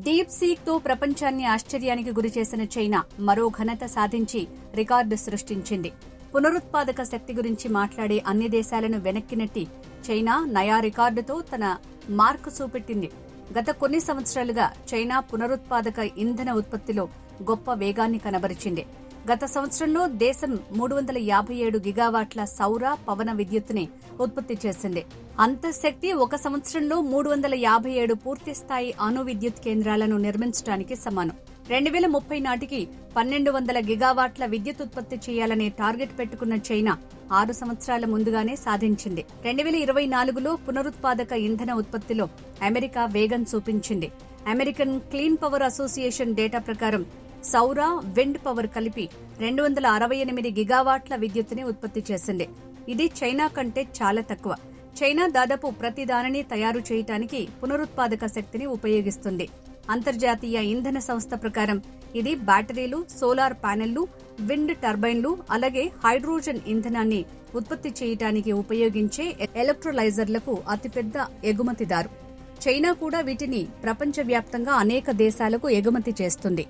Deep సీక్తో ప్రపంచాన్ని ఆశ్చర్యానికి గురిచేసిన China మరో ఘనత సాధించి రికార్డు సృష్టించింది. పునరుత్పాదక శక్తి గురించి మాట్లాడే అన్ని దేశాలను వెనక్కి నెట్టి చైనా నయా రికార్డుతో తన మార్కు చూపెట్టింది. గత కొన్ని సంవత్సరాలుగా చైనా పునరుత్పాదక ఇంధన ఉత్పత్తిలో గొప్ప వేగాన్ని కనబరిచింది. గత సంవత్సరంలో దేశం మూడు వందల యాభై ఏడు గిగావాట్ల సౌర పవన విద్యుత్తుని ఉత్పత్తి చేసింది. అంతశక్తి ఒక సంవత్సరంలో మూడు వందల యాభై ఏడు పూర్తిస్థాయి అణు విద్యుత్ కేంద్రాలను నిర్మించడానికి సమానం. రెండు వేల ముప్పై నాటికి పన్నెండు వందల గిగావాట్ల విద్యుత్ ఉత్పత్తి చేయాలనే టార్గెట్ పెట్టుకున్న చైనా ఆరు సంవత్సరాల ముందుగానే సాధించింది. రెండు వేల ఇరవై నాలుగులో పునరుత్పాదక ఇంధన ఉత్పత్తిలో అమెరికా వేగం చూపించింది. American clean power association data ప్రకారం సౌర విండ్ పవర్ కలిపి రెండు వందల అరవై ఎనిమిది గిగావాట్ల విద్యుత్తుని ఉత్పత్తి చేసింది. ఇది చైనా కంటే చాలా తక్కువ. చైనా దాదాపు ప్రతి దానిని తయారు చేయటానికి పునరుత్పాదక శక్తిని ఉపయోగిస్తుంది. అంతర్జాతీయ ఇంధన సంస్థ ప్రకారం ఇది బ్యాటరీలు సోలార్ ప్యానెళ్ళు విండ్ టర్బైన్లు అలాగే హైడ్రోజన్ ఇంధనాన్ని ఉత్పత్తి చేయటానికి ఉపయోగించే ఎలక్ట్రోలైజర్లకు అతిపెద్ద ఎగుమతిదారు. చైనా కూడా వీటిని ప్రపంచవ్యాప్తంగా అనేక దేశాలకు ఎగుమతి చేస్తుంది.